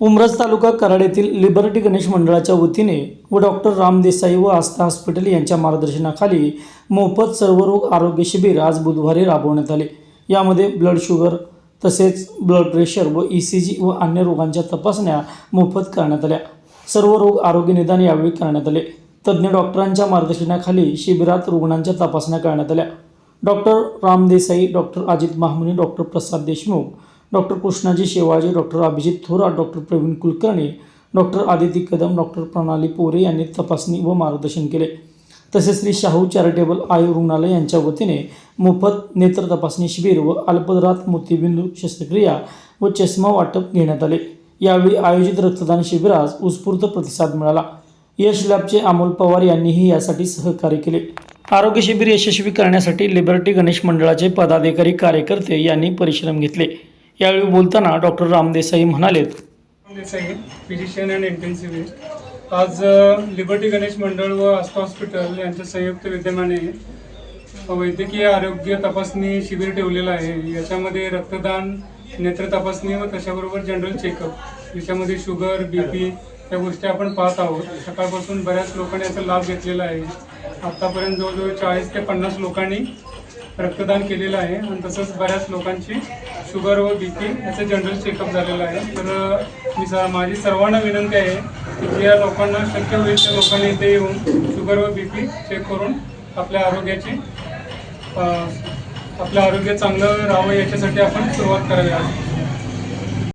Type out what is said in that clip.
उमरज तालुका कराड येथील लिबर्टी गणेश मंडळाच्या वतीने व डॉक्टर राम देसाई व आस्था हॉस्पिटल यांच्या मार्गदर्शनाखाली मोफत सर्वरोग आरोग्य शिबिर आज बुधवारी राबवण्यात आले. यामध्ये ब्लड शुगर तसेच ब्लड प्रेशर व ई सी जी व अन्य रोगांच्या तपासण्या मोफत करण्यात आल्या. सर्व रोग आरोग्य निदान यावेळी करण्यात आले. तज्ज्ञ डॉक्टरांच्या मार्गदर्शनाखाली शिबिरात रुग्णांच्या तपासण्या करण्यात आल्या. Doctor Ram Desai doctor Ajit Mahamuni doctor Prasad Deshmukh doctor Krishnaji Shevaji doctor Abhijit Thorat doctor Pravin Kulkarni doctor Aditi Kadam doctor Pranali Pore यांनी तपासणी व मार्गदर्शन केले. तसेच श्री शाहू चॅरिटेबल आयु रुग्णालय यांच्या वतीने मोफत नेत्र तपासणी शिबिर व अल्पदरात मोतीबिंदू शस्त्रक्रिया व चष्मा वाटप घेण्यात आले. यावेळी आयोजित रक्तदान शिबिरास उत्स्फूर्त प्रतिसाद मिळाला. यश लॅबचे अमोल पवार यांनीही यासाठी सहकार्य केले. आरोग्य शिबिर यशस्वी करण्यासाठी लिबर्टी गणेश मंडळाचे पदाधिकारी कार्यकर्ते यांनी परिश्रम घेतले. यावेळी बोलताना डॉक्टर रामदेसाई म्हणाले देसाई फिजिशियन अँड इंटेन्सिव्हिस्ट आज लिबर्टी गणेश मंडळ व आस्था हॉस्पिटल यांच्या संयुक्त विद्यमाने वैद्यकीय आरोग्य तपासणी शिबिर ठेवलेलं आहे. याच्यामध्ये रक्तदान नेत्र तपासणी व त्याच्याबरोबर जनरल चेकअप याच्यामध्ये शुगर बी पी या गोष्टी आपण पाहत आहोत. सकाळपासून बऱ्याच लोकांनी याचा लाभ घेतलेला आहे. आत्तापर्यंत जवळजवळ चाळीस ते पन्नास लोकांनी रक्तदान केलेलं आहे आणि तसंच बऱ्याच लोकांची शुगर व बी पी याचं जनरल चेकअप झालेलं आहे. तर मी स माझी सर्वांना विनंती आहे की ज्या लोकांना शक्य होईल त्या लोकांनी इथे येऊन शुगर व बी पी चेक करून आपल्या आरोग्याची आपलं आरोग्य चांगलं राहावं याच्यासाठी आपण सुरुवात करावी आज.